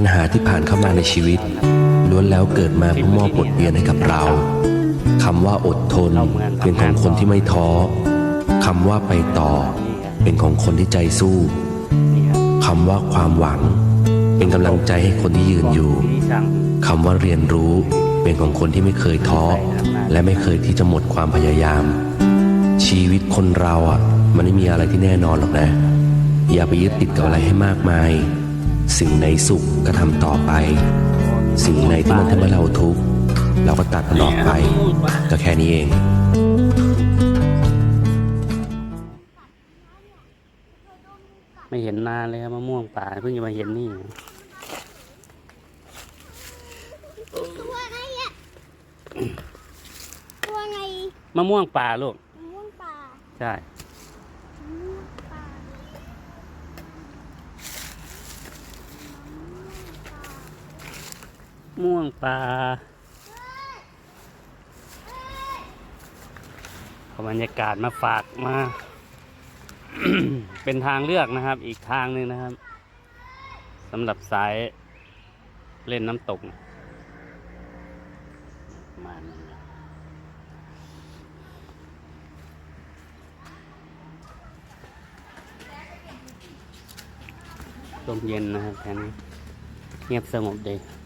ปัญหาที่ผ่านเข้ามาในชีวิตล้วนแล้วเกิดมาเพื่อมอบบทเรียนให้กับเราคำว่าอดทนเป็นของคนที่ไม่ท้อคำว่าไปต่อ เป็นของคนที่ใจสู้คำว่าความหวัง เป็นกำลังใจให้คนที่ยืนอยู่ที่ช่างคำว่าเรียนรู้เป็นของคนที่ไม่เคยท้อ และไม่เคยที่จะหมดความพยายาม ชีวิตคนเราอะ มันไม่มีอะไรที่แน่นอนหรอกนะ อย่าไปยึดติดกับอะไรให้มากมาย สิ่งไหนสุขก็ทำต่อไป สิ่งไหนที่มันทำให้เราทุกข์เราก็ตัดมันออกไป ก็แค่นี้เองไม่เห็นนานเลยครับมะม่วงป่าเพิ่งจะมาเห็นนี่ ตัวไงอะตัวไงมะม่วงป่าลูกมะม่วงป่า ใช่ มะม่วงป่า ม่วงป่าเอาบรรยากาศมาฝากมา เป็นทางเลือกนะครับ อีกทางหนึ่งนะครับสำหรับสายเล่นน้ำตกมาณนี้ลมเย็นนะครับแค่นี้เงียบสงบดี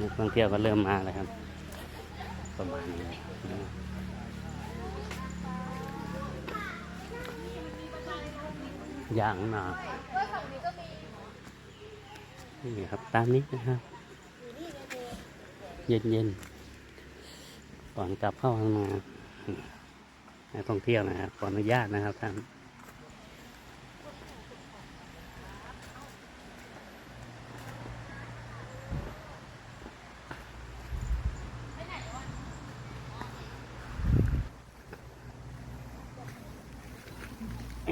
นักท่องเที่ยวก็เริ่มมาแล้วครับ ประมาณนี้นะอย่างหนานี่ครับตามนี้นะครับ เย็นๆก่อนกลับเข้าข้างมานักท่องเที่ยวนะครับขออนุญาตนะครับท่าน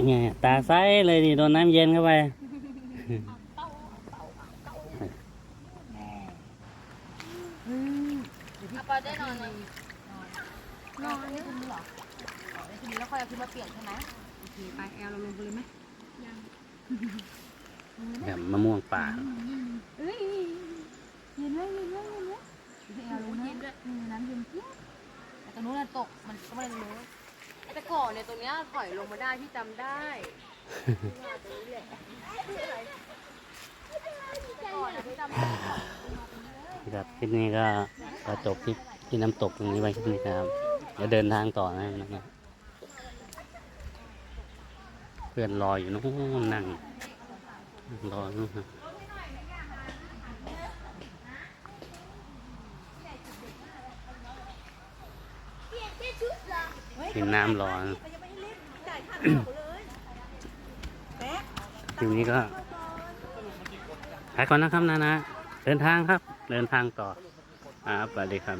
ไงตาใสเลยดิโดนน้ำเย็นเข้าไปปอได้นอนเลยนอนนี่คุณเหรออ๋อแล้วทีนี้แล้วค่อยเอาขึ้นมาเปลี่ยนใช่ไหมโอเคไปแอลเราลงไปเลยไหมแบบมะม่วงป่าเอ้ยเย็นไหมเย็นไหมเย็นไหมแอลลงนะอืมน้ำเย็นเจี๊ยบแต่ตรงนู้นน่ะตกมันก็ไม่ได้รู้ แต่ก่อนเนี่ยตรงเนี้ยถอยลงมาได้พี่จำได้ก่อนอะพี่จำได้ครับคลิปนี้ก็จบคลิปที่น้ำตกตรงนี้ไว้คลิปนี้ครับเดี๋ยวเดินทางต่อนะครับ เพื่อนรออยู่นู้นนั่งรอนู่นครับ กินน้ำรอนะคลิปนี้ก็ไปก่อนนะครับนะนะ เดินทางครับ เดินทางต่อครับสวัสดีครับ